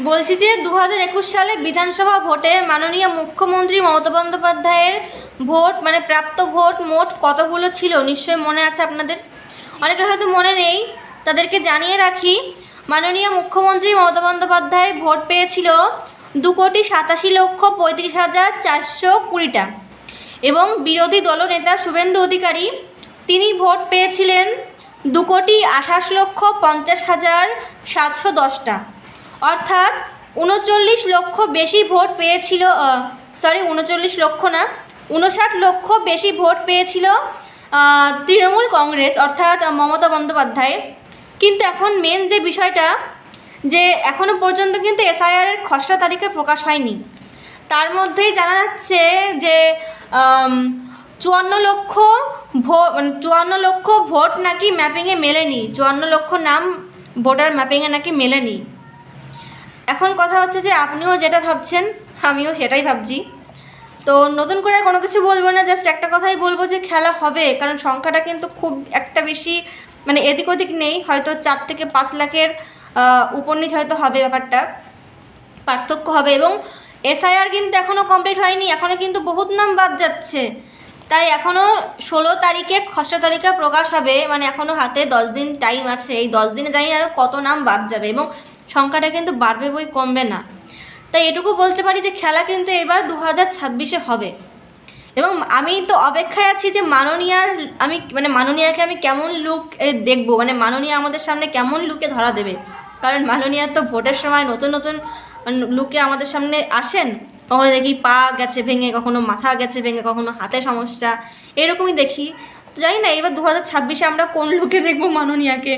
বলছি যে দু হাজার একুশ সালে বিধানসভা ভোটে মাননীয় মুখ্যমন্ত্রী মমতা বন্দ্যোপাধ্যায়ের ভোট মানে প্রাপ্ত ভোট মোট কতগুলো ছিল? নিশ্চয়ই মনে আছে আপনাদের? অনেকের হয়তো মনে নেই। তাদেরকে জানিয়ে রাখি, মাননীয় মুখ্যমন্ত্রী মমতা বন্দ্যোপাধ্যায় ভোট পেয়েছিল দু কোটি সাতাশি লক্ষ পঁয়ত্রিশ হাজার চারশো কুড়িটা। এবং বিরোধী দলনেতা শুভেন্দু অধিকারী, তিনি ভোট পেয়েছিলেন দু কোটি আঠাশ লক্ষ পঞ্চাশ হাজার সাতশো দশটা। অর্থাৎ উনচল্লিশ লক্ষ বেশি ভোট পেয়েছিল সরি উনচল্লিশ লক্ষ না, উনষাট লক্ষ বেশি ভোট পেয়েছিল তৃণমূল কংগ্রেস, অর্থাৎ মমতা বন্দ্যোপাধ্যায় কিন্তু এখন মেন যে বিষয়টা, যে এখনও পর্যন্ত কিন্তু এসআইআরের খসড়া তালিকা প্রকাশ হয়নি। তার মধ্যেই জানা যাচ্ছে যে চুয়ান্ন লক্ষ ভোট মানে চুয়ান্ন লক্ষ ভোট নাকি ম্যাপিংয়ে মেলেনি। চুয়ান্ন লক্ষ নাম ভোটার ম্যাপিংয়ে নাকি মেলেনি। এখন কথা হচ্ছে যে আপনিও যেটা ভাবছেন আমিও সেটাই ভাবছি। তো নতুন করে কোনো কিছু বলব না জাস্ট একটা কথাই বলব যে খেলা হবে কারণ সংখ্যাটা কিন্তু খুব একটা বেশি মানে এদিক ওদিক নেই হয়তো চার থেকে পাঁচ লাখের আহ, উপর নিচ হয়তো হবে ব্যাপারটা। পার্থক্য হবে এবং এসআইআর কিন্তু এখনও কমপ্লিট হয়নি এখনও কিন্তু বহুত নাম বাদ যাচ্ছে। তাই এখনও ষোলো তারিখে খসড়া তালিকা প্রকাশ হবে মানে এখনও হাতে দশ দিন টাইম আছে এই দশ দিনে জানি আরও কত নাম বাদ যাবে এবং সংখ্যাটা কিন্তু বাড়বে বই কমবে না। তাই এটুকু বলতে পারি যে খেলা কিন্তু এবার দু হাজার ছাব্বিশে হবে। এবং আমি তো অপেক্ষায় আছি যে মাননীয়ার আমি মানে মাননীয়াকে আমি কেমন লুক দেখব? মানে মাননীয়া আমাদের সামনে কেমন লুকে ধরা দেবে? কারণ মাননীয়া তো ভোটের সময় নতুন নতুন লুকে আমাদের সামনে আসেন, কখনো দেখি পা গেছে ভেঙে, কখনো মাথা গেছে ভেঙে, কখনো হাতে সমস্যা, এরকমই দেখি। তো জানি না, এবার দু হাজার ছাব্বিশে আমরা কোন লুকে দেখব মাননীয়াকে?